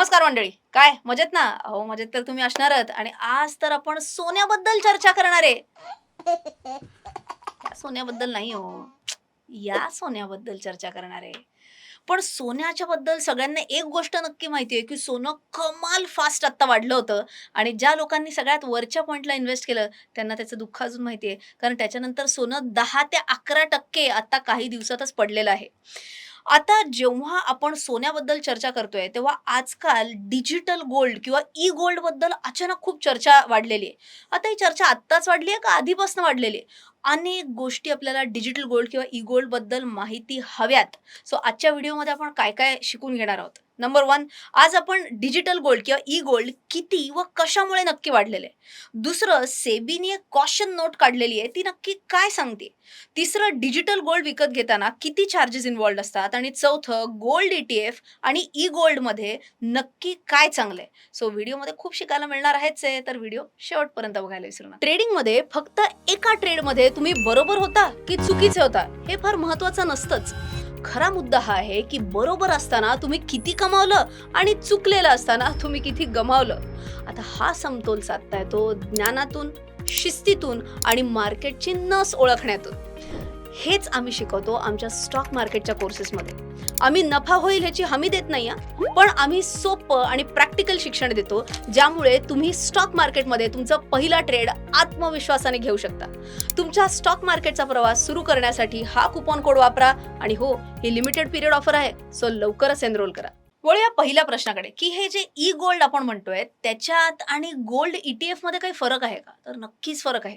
नमस्कार मंडळी. काय? मजेत ना? हो मजेत तर तुम्ही असणारच. आणि आज तर आपण सोन्याबद्दल चर्चा करणार आहे. सोन्याबद्दल नाही हो. या सोन्याबद्दल चर्चा करणार आहे. पण सोन्याच्या बद्दल सगळ्यांना एक गोष्ट नक्की माहिती आहे की सोनं कमाल फास्ट आत्ता वाढलं होतं. आणि ज्या लोकांनी सगळ्यात वरच्या पॉईंटला इन्व्हेस्ट केलं त्यांना त्याचं दुःख अजून माहिती आहे. कारण त्याच्यानंतर सोनं दहा ते अकरा टक्के आता काही दिवसातच पडलेलं आहे. आता जेव्हा आपण सोन्याबद्दल चर्चा करतोय तेव्हा आजकाल डिजिटल गोल्ड किंवा ई गोल्डबद्दल अचानक खूप चर्चा वाढलेली आहे. आता ही चर्चा आत्ताच वाढली आहे का आधीपासून वाढलेली आहे? अनेक गोष्टी आपल्याला डिजिटल गोल्ड किंवा ई गोल्डबद्दल माहिती हव्यात. सो आजच्या व्हिडिओमध्ये आपण काय काय शिकून घेणार आहोत? नंबर वन आज आपण डिजिटल गोल्ड किंवा ई गोल्ड किती व कशामुळे नक्की वाढलेले दुसरं सेबीने एक कॉशन नोट काढलेली आहे ती नक्की काय सांगते? तिसरं डिजिटल गोल्ड विकत घेताना किती चार्जेस इन्वॉल्ड असतात? आणि चौथं गोल्ड ई टी एफ आणि ई गोल्डमध्ये नक्की काय चांगलं आहे? सो व्हिडिओमध्ये खूप शिकायला मिळणार आहेच आहे तर व्हिडिओ शेवटपर्यंत बघायला विसरू नका. ट्रेडिंगमध्ये फक्त एका ट्रेडमध्ये तुम्ही बरोबर होता की चुकीचे होता हे फार महत्वाचं नसतंच. खरा मुद्दा हा आहे की बरोबर असताना तुम्ही किती कमावलं आणि चुकलेलं असताना तुम्ही किती गमावलं. आता हा समतोल साधता येतो ज्ञानातून शिस्तीतून आणि मार्केटची नस ओळखण्यातून. हेच आम्ही शिकवतो आमच्या स्टॉक मार्केटच्या कोर्सेसमध्ये आम्ही नफा होईल ह्याची हमी देत नाही पण आम्ही सोपं आणि प्रॅक्टिकल शिक्षण देतो ज्यामुळे तुम्ही स्टॉक मार्केटमध्ये तुमचा पहिला ट्रेड आत्मविश्वासाने घेऊ शकता. तुमच्या स्टॉक मार्केटचा प्रवास सुरू करण्यासाठी हा कुपन कोड वापरा आणि हो ही लिमिटेड पिरियड ऑफर आहे सो लवकरच एनरोल करा. वळूया पहिल्या प्रश्नाकडे की हे जे ई गोल्ड आपण म्हणतोय त्याच्यात आणि गोल्ड ईटीएफमध्ये काही फरक आहे का? तर नक्कीच फरक आहे.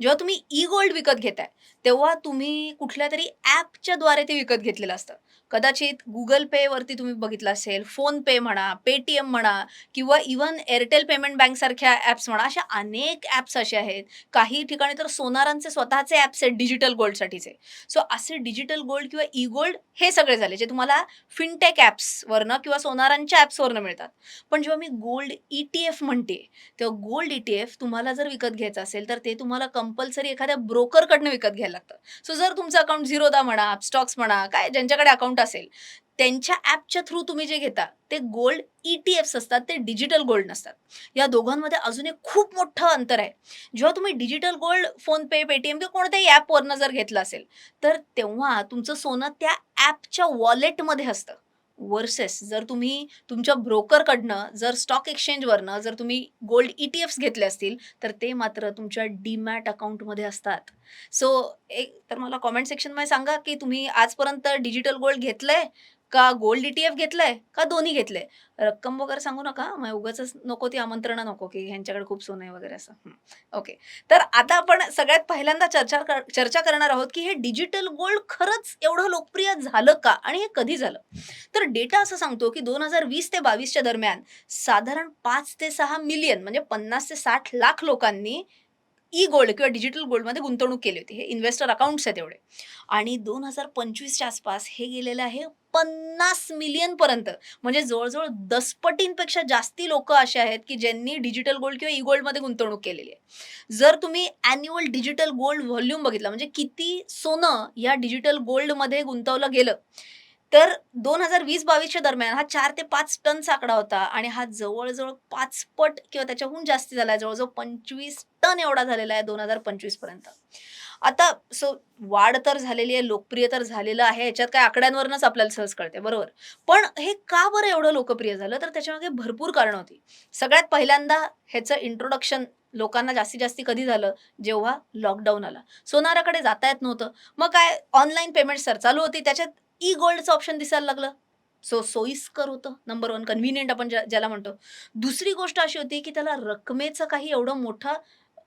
जेव्हा तुम्ही ई गोल्ड विकत घेताय तेव्हा तुम्ही कुठल्या तरी ॲपच्या द्वारे ते विकत घेतलेलं असतं. कदाचित गुगल पे वरती तुम्ही बघितलं असेल फोन पे म्हणा पेटीएम म्हणा किंवा इवन एअरटेल पेमेंट बँक सारख्या ॲप्स म्हणा अशा अनेक ॲप्स असे आहेत. काही ठिकाणी तर सोनारांचे स्वतःचे ॲप्स आहेत डिजिटल गोल्डसाठीचे सो असे डिजिटल गोल्ड किंवा ई गोल्ड हे सगळे झाले जे तुम्हाला फिनटेक ॲप्सवरनं किंवा सोनारांच्या ॲप्सवरनं मिळतात. पण जेव्हा मी गोल्ड ई टी एफ म्हणते तेव्हा गोल्ड ई टी एफ तुम्हाला जर विकत घ्यायचं असेल तर ते तुम्हाला कंपल्सरी एखाद्या ब्रोकरकडनं विकत घ्यायला लागतं. सो जर तुमचं अकाउंट झिरोदा म्हणा स्टॉक्स म्हणा काय ज्यांच्याकडे अकाउंट असेल त्यांच्या ॲपच्या थ्रू तुम्ही जे घेता ते गोल्ड ई टी एफ्स असतात ते डिजिटल गोल्ड नसतात. या दोघांमध्ये अजून एक खूप मोठं अंतर आहे. जेव्हा तुम्ही डिजिटल गोल्ड फोनपे पेटीएम किंवा कोणत्याही ॲपवरनं जर घेतलं असेल तर तेव्हा तुमचं सोनं त्या ॲपच्या वॉलेटमध्ये असतं. वर्सेस जर तुम्ही तुमच्या ब्रोकरकडनं जर स्टॉक एक्सचेंजवरनं जर तुम्ही गोल्ड ई टी एफ्स घेतले असतील तर ते मात्र तुमच्या डीमॅट अकाउंटमध्ये असतात. सो एक तर मला कॉमेंट सेक्शनमध्ये सांगा की तुम्ही आजपर्यंत डिजिटल गोल्ड घेतलंय? का गोल्ड ई टी एफ घेतलंय का दोन्ही घेतलंय? रक्कम वगैरे सांगू नका मग उगाच नको ती आमंत्रणं नको की ह्यांच्याकडे खूप सोनं आहे वगैरे असं. ओके. तर आता आपण सगळ्यात पहिल्यांदा चर्चा कर- चर्चा करणार आहोत की हे डिजिटल गोल्ड खरंच एवढं लोकप्रिय झालं का? आणि हे कधी झालं? तर डेटा असं सांगतो की दोन हजार वीस ते बावीसच्या दरम्यान साधारण पाच ते सहा मिलियन म्हणजे पन्नास ते साठ लाख लोकांनी ई गोल्ड किंवा डिजिटल गोल्डमध्ये गुंतवणूक केली होती. हे इन्व्हेस्टर अकाउंट्स आहेत एवढे. आणि दोन हजार पंचवीसच्या आसपास हे गेलेलं आहे पन्नास मिलियन पर्यंत. म्हणजे जवळजवळ दसपटींपेक्षा जास्ती लोक असे आहेत की ज्यांनी डिजिटल गोल्ड किंवा ई गोल्डमध्ये गुंतवणूक केलेली आहे. जर तुम्ही अॅन्युअल डिजिटल गोल्ड व्हॉल्यूम बघितला म्हणजे किती सोनं या डिजिटल गोल्डमध्ये गुंतवलं गेलं तर दोन हजार वीस बावीसच्या दरम्यान हा चार ते पाच टनचा आकडा होता आणि हा जवळजवळ पाच पट किंवा त्याच्याहून जास्ती झाला आहे. जवळजवळ पंचवीस टन एवढा झालेला आहे दोन हजार पंचवीसपर्यंत. आता सो वाढ तर झालेली आहे लोकप्रिय तर झालेलं आहे. याच्यात काय आकड्यांवरनच आपल्याला सहज कळते बरोबर. पण हे का बरं एवढं लोकप्रिय झालं? तर त्याच्यामागे भरपूर कारणं होती. सगळ्यात पहिल्यांदा ह्याचं इंट्रोडक्शन लोकांना जास्तीत जास्ती कधी झालं? जेव्हा लॉकडाऊन आला. सोनाराकडे जाता येत नव्हतं. मग काय ऑनलाईन पेमेंट सर चालू होती. त्याच्यात ई गोल्डचं ऑप्शन दिसायला लागलं. सो सोयीस्कर होतं नंबर वन कन्व्हिनियंट आपण ज्या- ज्याला म्हणतो. दुसरी गोष्ट अशी होती की त्याला रकमेचं काही एवढं मोठा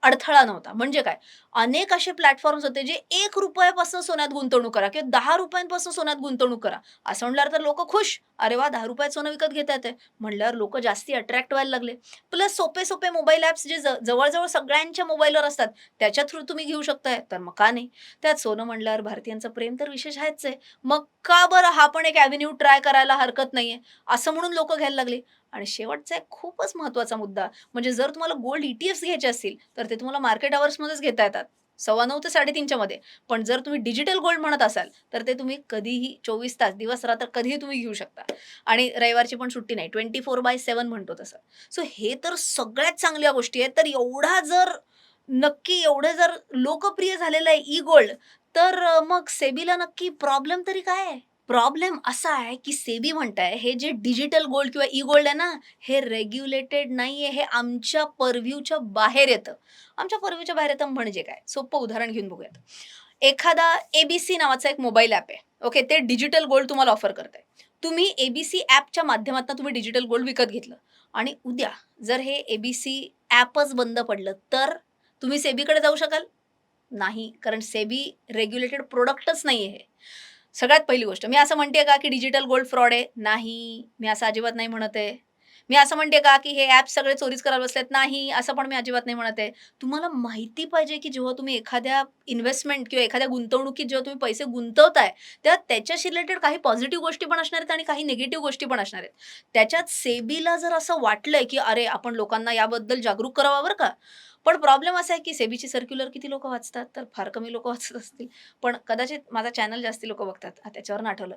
अडथळा नव्हता. म्हणजे काय? अनेक असे प्लॅटफॉर्म्स होते जे एक रुपयापासून सोन्यात गुंतवणूक करा किंवा दहा रुपयांपासून सोन्यात गुंतवणूक करा. असं म्हणल्यावर तर लोक खुश. अरे वा दहा रुपयात सोनं विकत घेता येते म्हणल्यावर लोक जास्ती अट्रॅक्ट व्हायला लागले. प्लस सोपे सोपे मोबाईल ॲप्स जे ज- जवळजवळ सगळ्यांच्या मोबाईलवर असतात त्याच्या थ्रू तुम्ही घेऊ शकताय. तर मग का नाही? त्यात सोनं म्हणल्यावर भारतीयांचं प्रेम तर विशेष आहेच आहे. मग का बरं हा पण एक ॲव्हेन्यू ट्राय करायला हरकत नाहीये? असं म्हणून लोक घ्यायला लागली. आणि शेवटचा एक खूपच महत्त्वाचा मुद्दा म्हणजे जर तुम्हाला गोल्ड ईटीएफ्स घ्यायचे असतील तर ते तुम्हाला मार्केट आवर्समध्येच घेता येतात. सव्वा नऊ ते साडेतीनच्या मध्ये. पण जर तुम्ही डिजिटल गोल्ड म्हणत असाल तर ते तुम्ही कधीही चोवीस तास दिवस रात्र कधीही तुम्ही घेऊ शकता. आणि रविवारची पण सुट्टी नाही ट्वेंटी फोर बाय सेवन म्हणतो तसं. सो हे तर सगळ्यात चांगल्या गोष्टी आहेत. तर एवढा जर नक्की एवढं जर लोकप्रिय झालेलं आहे ई गोल्ड तर मग सेबीला नक्की प्रॉब्लेम तरी काय आहे? प्रॉब्लेम असा आहे की सेबी म्हणताय हे जे डिजिटल गोल्ड किंवा ई गोल्ड आहे ना हे रेग्युलेटेड नाहीये हे आमच्या परव्ह्यूच्या बाहेर येतं. आमच्या परव्ह्यूच्या बाहेर येतं म्हणजे काय? सोपं उदाहरण घेऊन बघूयात. एखादा एबीसी नावाचा एक मोबाईल ॲप आहे. ओके ते डिजिटल गोल्ड तुम्हाला ऑफर करत आहे तुम्ही एबीसी ॲपच्या माध्यमातून तुम्ही डिजिटल गोल्ड विकत घेतलं. आणि उद्या जर हे एबीसी ॲपच बंद पडलं तर तुम्ही सेबीकडे जाऊ शकाल? नाही कारण सेबी रेग्युलेटेड प्रोडक्टच नाही आहे हे. सगळ्यात पहिली गोष्ट. मी असं म्हणते का की डिजिटल गोल्ड फ्रॉड आहे? नाही. मी असं अजिबात नाही म्हणत आहे. मी असं म्हणते का की हे ॲप सगळे चोरीच करायला बसलेत? नाही. असं पण मी अजिबात नाही म्हणत आहे. तुम्हाला माहिती पाहिजे की जेव्हा तुम्ही एखाद्या इन्व्हेस्टमेंट किंवा एखाद्या गुंतवणुकीत जेव्हा तुम्ही पैसे गुंतवताय तेव्हा त्याच्याशी रिलेटेड काही पॉझिटिव्ह गोष्टी पण असणार आहेत आणि काही निगेटिव्ह गोष्टी पण असणार आहेत. त्याच्यात सेबीला जर असं वाटलंय की अरे आपण लोकांना याबद्दल जागरूक करावा बरं का? पण प्रॉब्लेम असा आहे की सेबीची सर्क्युलर किती लोक वाचतात? तर फार कमी लोक वाचत असतील. पण कदाचित माझा चॅनल जास्ती लोक बघतात. त्याच्यावर आठवलं.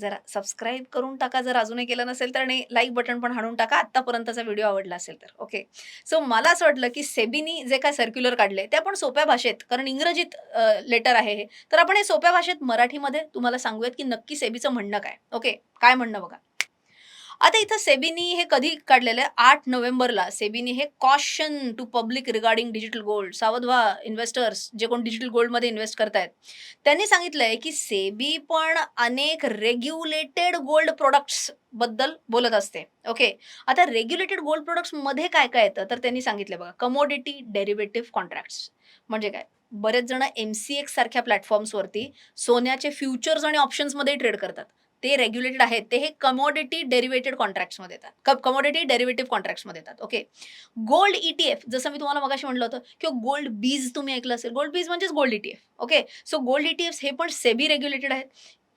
जरा सबस्क्राईब करून टाका. जर अजूनही केलं नसेल तर आणि लाईक बटन पण हाणून टाका. आत्तापर्यंतचा व्हिडिओ आवडला असेल तर. ओके सो मला असं वाटलं की सेबीनी जे काय सर्क्युलर काढले ते आपण सोप्या भाषेत कारण इंग्रजीत लेटर आहे हे. तर आपण हे सोप्या भाषेत मराठीमध्ये तुम्हाला सांगूयात की नक्की सेबीचं म्हणणं काय? ओके काय म्हणणं बघा? आता इथं सेबीनी हे कधी काढलेलं आहे? आठ नोव्हेंबरला. सेबीनी हे caution to public regarding digital gold सावध व्हा इन्व्हेस्टर्स जे कोण डिजिटल गोल्डमध्ये इन्व्हेस्ट करतायत त्यांनी सांगितलंय की सेबी पण अनेक रेग्युलेटेड गोल्ड प्रोडक्ट्सबद्दल बोलत असते. ओके आता रेग्युलेटेड गोल्ड प्रोडक्ट्समध्ये काय काय येतं? तर त्यांनी सांगितलं बघा कमोडिटी डेरिव्हेटिव्ह कॉन्ट्रॅक्ट्स म्हणजे काय? बरेच जण एम सी एक्स सारख्या प्लॅटफॉर्म्सवरती सोन्याचे फ्युचर्स आणि ऑप्शन्समध्ये ट्रेड करतात. ते रेग्युलेटेड आहेत ते हे कमोडिटी डेरिव्हेटेड कॉन्ट्रॅक्ट्समध्ये येतात. कमोडिटी डेरिव्हेटिव्ह कॉन्ट्रॅक्ट्समध्ये येतात ओके गोल्ड ईटीएफ जसं मी तुम्हाला मगाशी म्हटलं होतं किंवा गोल्ड बीज तुम्ही ऐकलं असेल गोल्ड बीज म्हणजेच gold ETF okay so gold ETF हे पण सेबी रेग्युलेटेड आहेत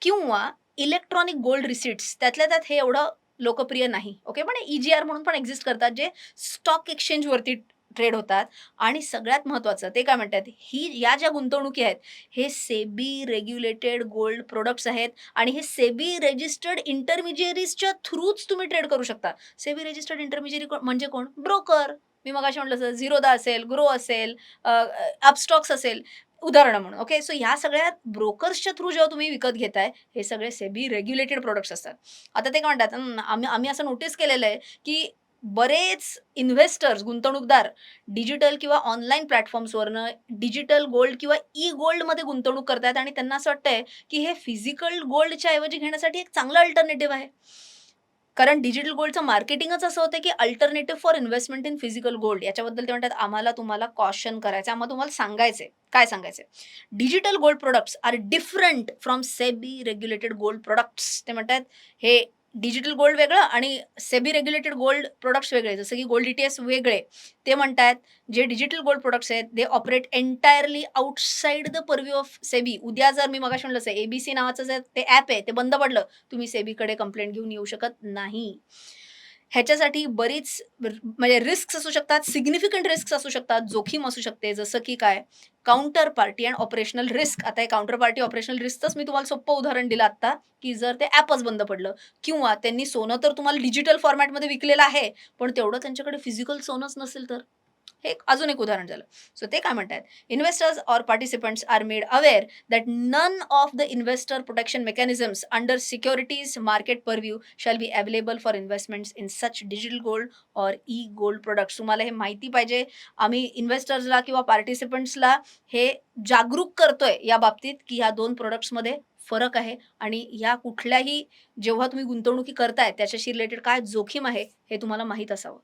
किंवा इलेक्ट्रॉनिक गोल्ड रिसिट्स त्यातल्या त्यात हे एवढं लोकप्रिय नाही ओके पण ई जी आर म्हणून पण एक्झिस्ट करतात जे स्टॉक एक्सचेंजवरती ट्रेड होतात. आणि सगळ्यात महत्त्वाचं ते काय म्हणतात ही या ज्या गुंतवणुकी आहेत हे सेबी रेग्युलेटेड गोल्ड प्रोडक्ट्स आहेत आणि हे सेबी रेजिस्टर्ड इंटरमिजिअरीजच्या थ्रूच तुम्ही ट्रेड करू शकता. सेबी रेजिस्टर्ड इंटरमिजिअरी म्हणजे कोण? ब्रोकर मी मगाशी म्हटलं असं झिरोदा असेल ग्रो असेल अपस्टॉक्स असेल उदाहरणं म्हणून ओके सो ह्या सगळ्या ब्रोकर्सच्या थ्रू जेव्हा तुम्ही विकत घेताय हे सगळे सेबी रेग्युलेटेड प्रोडक्ट्स असतात. आता ते काय म्हणतात आम्ही आम्ही असं नोटीस केलेलं आहे की बरेच इन्व्हेस्टर्स गुंतवणूकदार डिजिटल किंवा ऑनलाईन प्लॅटफॉर्म्सवरनं डिजिटल गोल्ड किंवा ई गोल्डमध्ये गुंतवणूक करतात आणि त्यांना असं वाटतंय की हे फिजिकल गोल्डच्या ऐवजी घेण्यासाठी एक चांगलं अल्टरनेटिव्ह आहे. कारण डिजिटल गोल्डचं मार्केटिंगच असं होतं की alternative for investment in physical gold याच्याबद्दल ते म्हणतात आम्हाला तुम्हाला कॉशन करायचं आम्हाला तुम्हाला सांगायचंय. काय सांगायचंय? Digital gold products are different from SEBI regulated gold products ते म्हणतात हे डिजिटल गोल्ड वेगळं आणि सेबी रेग्युलेटेड गोल्ड प्रोडक्ट्स वेगळे. जसं की गोल्ड डीटीएस वेगळे ते म्हणतात जे डिजिटल गोल्ड प्रोडक्ट्स आहेत they operate entirely outside the purview of SEBI. उद्या जर मी मगाशी म्हणलं असेल एबीसी नावाचं जे ते ॲप आहे ते बंद पडलं तुम्ही सेबीकडे कंप्लेंट घेऊन येऊ शकत नाही. ह्याच्यासाठी बरीच म्हणजे रिस्क असू शकतात सिग्निफिकंट रिस्क असू शकतात जोखीम असू शकते जसं की काय? Counter party and operational risk आता हे काउंटर पार्टी ऑपरेशनल रिस्कच मी तुम्हाला सोपं उदाहरण दिलं आता की जर ते ॲपच बंद पडलं किंवा त्यांनी सोनं तर तुम्हाला डिजिटल फॉर्मॅटमध्ये विकलेलं आहे पण तेवढं त्यांच्याकडे फिजिकल सोनंच नसेल तर. हे अजून एक उदाहरण झालं. सो ते काय म्हणतात investors or participants are made aware that none of the investor protection mechanisms under securities market purview shall be available for investments in such digital gold or E gold products तुम्हाला हे माहिती पाहिजे. आम्ही इन्व्हेस्टर्सला किंवा पार्टिसिपंट्सला हे जागरूक करतोय या बाबतीत की ह्या दोन प्रोडक्ट्समध्ये फरक आहे आणि या कुठल्याही जेव्हा तुम्ही गुंतवणुकी करताय त्याच्याशी रिलेटेड काय जोखीम आहे हे तुम्हाला माहीत असावं.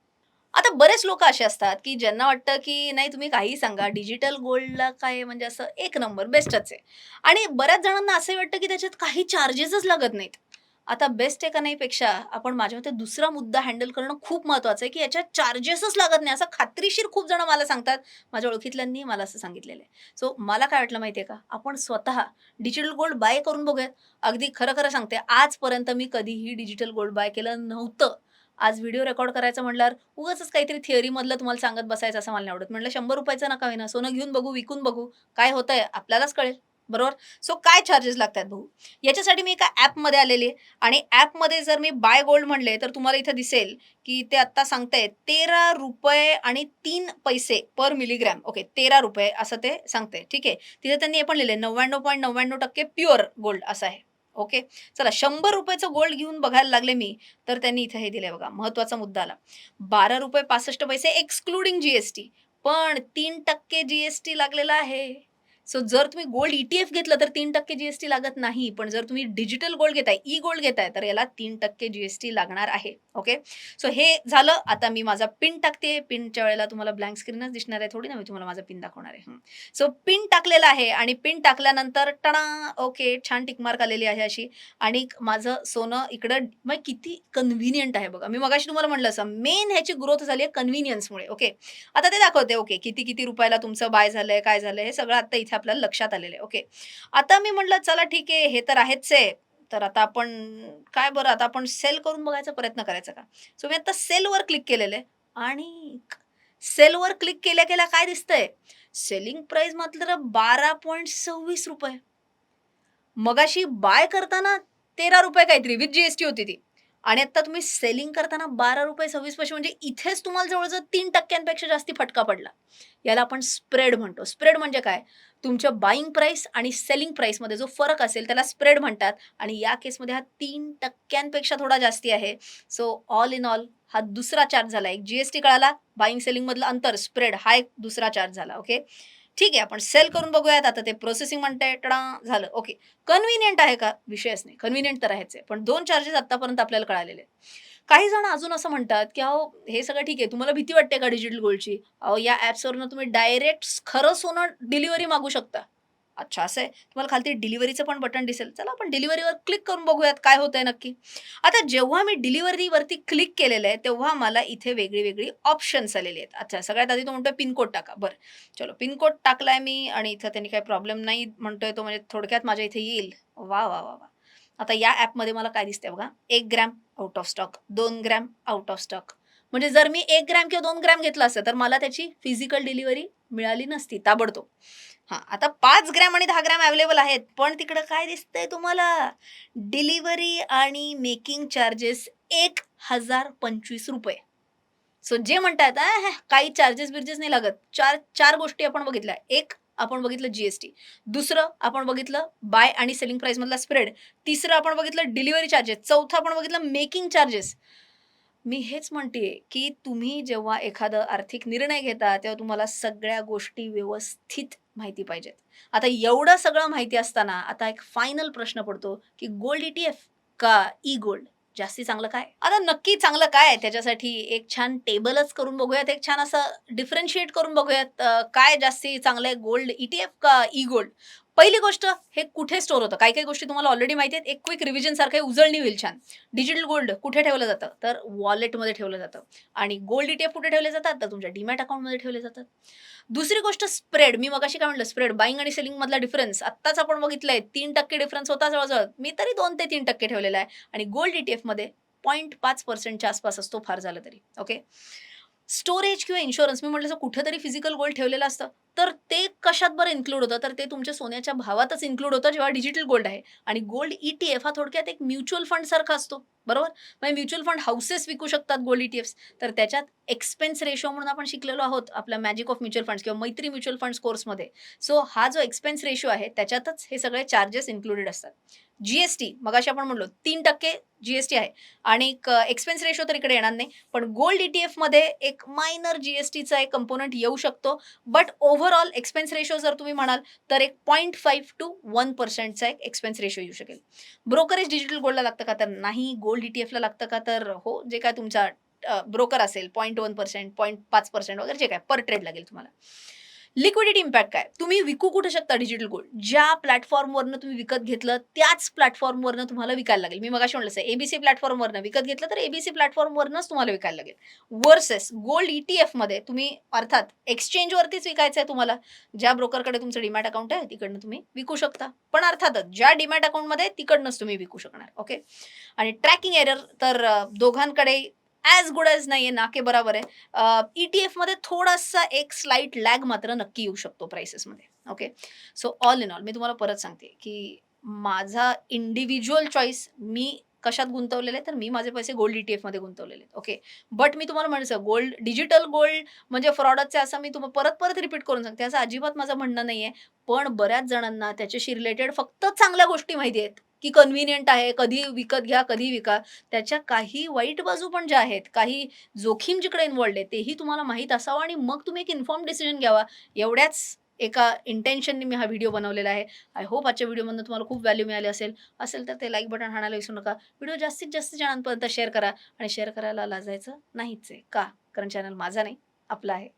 आता बरेच लोक असे असतात की ज्यांना वाटतं की नाही तुम्ही काही सांगा डिजिटल गोल्डला काय म्हणजे असं एक नंबर बेस्टच आहे. आणि बऱ्याच जणांना असं वाटतं की त्याच्यात काही चार्जेसच लागत नाहीत. आता बेस्ट आहे का नाही पेक्षा आपण माझ्या मते दुसरा मुद्दा हँडल करणं खूप महत्वाचं आहे की याच्यात चार्जेसच लागत नाही. असं खात्रीशीर खूप जण मला सांगतात माझ्या ओळखीतल्यांनी मला असं सांगितलेलं आहे. सो मला काय वाटलं माहिती आहे का? आपण स्वतः डिजिटल गोल्ड बाय करून बघूयात. अगदी खरं खरं सांगते आजपर्यंत मी कधीही डिजिटल गोल्ड बाय केलं नव्हतं. आज व्हिडिओ रेकॉर्ड करायचा म्हटल्यावर उगाचच काहीतरी थिअरीमधलं तुम्हाला सांगत बसायचं असं मला नाही आवडत. म्हटलं शंभर रुपयाचं नका होईना सोनं घेऊन बघू विकून बघू काय होतंय आपल्यालाच कळेल बरोबर? सो काय चार्जेस लागतात भाऊ याच्यासाठी मी एका ॲपमध्ये आलेली आहे आणि ॲपमध्ये जर मी बाय गोल्ड म्हणले तर तुम्हाला इथं दिसेल की ते आत्ता सांगताय तेरा रुपये आणि तीन पैसे पर मिलीग्रॅम ओके तेरा रुपये असं ते सांगते ठीक आहे? तिथे त्यांनी हे पण लिहिले नव्याण्णव पॉईंट नव्याण्णव टक्के प्युअर गोल्ड असं आहे. ओके? चला शंभर रुपयाचं गोल्ड घेऊन बघायला लागले मी तर त्यांनी इथे हे दिले बघा महत्त्वाचा मुद्दा आला. बारा रुपये पासष्ट पैसे एक्सक्लुडिंग जीएसटी पण तीन टक्के जीएसटी लागलेला आहे. सो जर तुम्ही गोल्ड ईटीएफ घेतलं तर तीन टक्के जीएसटी लागत नाही. पण जर तुम्ही डिजिटल गोल्ड घेताय ई गोल्ड घेताय तर याला तीन टक्के जीएसटी लागणार आहे. ओके सो हे झालं. आता मी माझा पिन टाकते. पिनच्या वेळेला तुम्हाला ब्लँक स्क्रीनच दिसणार आहे थोडी. ना मी तुम्हाला माझा पिन दाखवणार आहे. सो पिन टाकलेला आहे आणि पिन टाकल्यानंतर टणा! ओके छान टिकमार्क आलेली आहे अशी. आणि माझं सोनं इकडं मग किती कन्व्हिनियंट आहे बघा. मी मगाशी तुम्हाला म्हटलं असं मेन ह्याची ग्रोथ झाली आहे कन्व्हिनियन्समुळे ओके आता ते दाखवते. ओके किती किती रुपयाला तुमचं बाय झालंय काय झालंय हे सगळं आता इथे आपल्याला लक्षात आलेलं आहे. ओके आता मी म्हटलं चला ठीक आहे हे तर आहेच आहे. तर आता आपण काय बरं आता आपण सेल करून बघायचा प्रयत्न करायचा का? सो मी आता सेलवर क्लिक केलेलं आहे. आणि सेलवर क्लिक केल्या केल्या काय दिसतंय? सेलिंग प्राइस मात्र बारा पॉईंट सव्वीस रुपये. मगाशी बाय करताना तेरा रुपये काहीतरी विथ जीएसटी होती ती. आणि आता तुम्ही सेलिंग करताना बारा रुपये सव्वीस पैसे म्हणजे इथेच तुम्हाला जवळजवळ तीन टक्क्यांपेक्षा जास्ती फटका पडला. याला आपण स्प्रेड म्हणतो. स्प्रेड म्हणजे काय? तुमच्या बाईंग प्राईस आणि सेलिंग प्राईसमध्ये जो फरक असेल त्याला स्प्रेड म्हणतात. आणि या केसमध्ये हा तीन टक्क्यांपेक्षा थोडा जास्ती आहे. सो ऑल इन ऑल हा दुसरा चार्ज झाला. एक जीएसटी कळाला बाईंग सेलिंग मधलं अंतर स्प्रेड हा एक दुसरा चार्ज झाला ओके ठीक आहे आपण सेल करून बघूयात. आता ते प्रोसेसिंग म्हणताय टडा झालं ओके कन्व्हिनियंट आहे का? विषयच नाही. कन्व्हिनियंट तर आहेच आहे पण दोन चार्जेस आतापर्यंत आपल्याला कळालेले आहेत. काही जण अजून असं म्हणतात की अहो हे सगळं ठीक आहे तुम्हाला भीती वाटते का डिजिटल गोल्डची अहो या ॲप्सवरनं तुम्ही डायरेक्ट खरं सोनं डिलिव्हरी मागू शकता. अच्छा असं आहे. तुम्हाला खालती डिलिव्हरीचं पण बटन दिसेल. चला आपण डिलिव्हरीवर क्लिक करून बघूयात काय होतंय नक्की. आता जेव्हा मी डिलिव्हरीवरती क्लिक केलेलं आहे तेव्हा मला इथे वेगळी वेगळी ऑप्शन्स आलेले आहेत. अच्छा सगळ्यात आधी तो म्हणतोय पिनकोड टाका. बरं. चलो पिनकोड टाकलाय मी आणि इथं त्यांनी काही प्रॉब्लेम नाही म्हणतोय तो म्हणजे थोडक्यात माझ्या इथे येईल. वा वा वा वा. आता या ॲपमध्ये मला काय दिसतंय बघा एक ग्रॅम आउट ऑफ स्टॉक दोन ग्रॅम आउट ऑफ स्टॉक म्हणजे जर मी एक ग्रॅम किंवा दोन ग्रॅम घेतलं असतं तर मला त्याची फिजिकल डिलिव्हरी मिळाली नसती ताबडतोब. हां आता पाच ग्रॅम आणि दहा ग्रॅम अवेलेबल आहेत पण तिकडं काय दिसतंय तुम्हाला? डिलिव्हरी आणि मेकिंग चार्जेस एक हजार पंचवीस रुपये. सो जे म्हणतात काही चार्जेस बिर्जेस नाही लागत. चार चार गोष्टी आपण बघितल्या. एक आपण बघितलं जीएसटी दुसरं आपण बघितलं बाय आणि सेलिंग प्राईसमधला स्प्रेड तिसरं आपण बघितलं डिलिव्हरी चार्जेस चौथं आपण बघितलं मेकिंग चार्जेस मी हेच म्हणते की तुम्ही जेव्हा एखादं आर्थिक निर्णय घेता तेव्हा तुम्हाला सगळ्या गोष्टी व्यवस्थित माहिती पाहिजेत. आता एवढं सगळं माहिती असताना आता एक फायनल प्रश्न पडतो की गोल्ड ई टी एफ का ई गोल्ड जास्ती चांगलं काय? आता नक्की चांगलं काय? आहे त्याच्यासाठी एक छान टेबलच करून बघूयात. एक छान असं डिफरन्शिएट करून बघूयात काय जास्ती चांगलं आहे? गोल्ड ईटीएफ का e ई गोल्ड पहिली गोष्ट हे कुठे स्टोर होतं? काही काही गोष्टी तुम्हाला ऑलरेडी माहिती आहेत. एक क्विक रिव्हिजन सारखं उजळणी होईल छान. डिजिटल गोल्ड कुठे ठेवलं जातं? तर वॉलेटमध्ये ठेवलं जातं. आणि गोल्ड ईटीएफ कुठे ठेवले जातात? तर तुमच्या डीमॅट अकाउंटमध्ये ठेवले जातात. दुसरी गोष्ट स्प्रेड मी मगाशी काय म्हटलं? स्प्रेड बाईंग आणि सेलिंग मधला डिफरन्स आत्ताच आपण बघितलंय तीन टक्के डिफरन्स होता जवळजवळ. मी तरी दोन ते तीन टक्के ठेवलेला आहे. आणि गोल्ड ईटीएफमध्ये पॉईंट पाच पर्सेंटच्या आसपास असतो फार झालं तरी. ओके स्टोरेज किंवा इन्शुरन्स मी म्हटलं कुठेतरी फिजिकल गोल्ड ठेवलेलं असतं. तर ते कशात बरं इन्क्लूड होतं? तर ते तुमच्या सोन्याच्या भावातच इन्क्लूड होतं जेव्हा डिजिटल गोल्ड आहे. आणि गोल्ड ईटीएफ हा थोडक्यात एक म्युच्युअल फंड सारखा असतो. बरोबर? म्हणजे म्युच्युअल फंड हाऊसेस विकू शकतात गोल्ड ईटीएफ्स तर त्याच्यात एक्सपेन्स रेशो म्हणून आपण शिकलेलो आहोत आपल्या मॅजिक ऑफ म्युच्युअल फंड्स किंवा मैत्री म्युच्युअल फंड्स कोर्समध्ये सो हा जो एक्सपेन्स रेशो आहे त्याच्यातच हे सगळे चार्जेस इन्क्लुडेड असतात. जीएसटी मगाशी आपण म्हणलो तीन टक्के जीएसटी आहे. आणि एक्सपेन्स रेशो तर इकडे येणार नाही पण गोल्ड ईटीएफमध्ये एक मायनर जीएसटीचा एक कंपोनंट येऊ शकतो. बट ओव्हरऑल एक्सपेन्स रेशो जर तुम्ही म्हणाल तर एक पॉईंट फाईव्ह टू वन पर्सेंटचा एक एक्सपेन्स रेशो येऊ शकेल. ब्रोकरेज डिजिटल गोल्डला लागतं का तर नाही गोल्ड ईटीएफला लागतं का तर हो जे काय तुमचा ब्रोकर असेल पॉईंट वन पर्सेंट पॉईंट पाच पर्सेंट वगैरे जे काय पर ट्रेड लागेल तुम्हाला. लिक्विडिटी इम्पॅक्ट काय? तुम्ही विकू कुठे शकता डिजिटल गोल्ड ज्या प्लॅटफॉर्मवरनं तुम्ही विकत घेतलं त्याच प्लॅटफॉर्मवरनं तुम्हाला विकायला लागेल. मी मगाशी म्हटलं एबीसी प्लॅटफॉर्मवरनं विकत घेतलं तर एबीसी प्लॅटफॉर्मवरनंच तुम्हाला विकायला लागेल. वर्सेस गोल्ड ईटीएफमध्ये तुम्ही अर्थात एक्सचेंजवरतीच विकायचं आहे तुम्हाला. ज्या ब्रोकरकडे तुमचं डिमॅट अकाउंट आहे तिकडनं तुम्ही विकू शकता. पण अर्थातच ज्या डिमॅट अकाउंटमध्ये तिकडनंच तुम्ही विकू शकणार ओके आणि ट्रॅकिंग एरर तर दोघांकडे ॲज गुड ॲज नाही आहे ना के बरोबर आहे ई टी एफमध्ये थोडासा एक स्लाईट लॅग मात्र नक्की येऊ शकतो प्राइसेसमध्ये okay so all in all मी तुम्हाला परत सांगते की माझा इंडिव्हिज्युअल चॉईस मी कशात गुंतवलेले आहे तर मी माझे पैसे गोल्ड ई टी एफमध्ये गुंतवलेले आहेत. ओके बट मी तुम्हाला म्हणायचं गोल्ड डिजिटल गोल्ड म्हणजे फ्रॉडचे असं मी तुम्हाला परत परत रिपीट करून सांगते. असं अजिबात माझं म्हणणं नाही आहे पण बऱ्याच जणांना त्याच्याशी रिलेटेड फक्त चांगल्या गोष्टी माहिती आहेत. की कन्व्हिनियंट आहे कधी विकत घ्या कधी विका. त्याच्या काही वाईट बाजू पण ज्या आहेत काही जोखीम जिकडे इन्वॉल्ड आहे तेही तुम्हाला माहीत असावं आणि मग तुम्ही एक इन्फॉर्म डिसिजन घ्यावा. एवढ्याच एका इंटेन्शनने मी हा व्हिडिओ बनवलेला आहे. आय होप आजच्या व्हिडिओमधून तुम्हाला खूप व्हॅल्यू मिळाली असेल. असेल तर ते लाईक बटन हाणायला विसरू नका. व्हिडिओ जास्तीत जास्त जणांपर्यंत शेअर करा आणि शेअर करायला लाजायचं नाहीच आहे का? कारण चॅनल माझा नाही आपला आहे.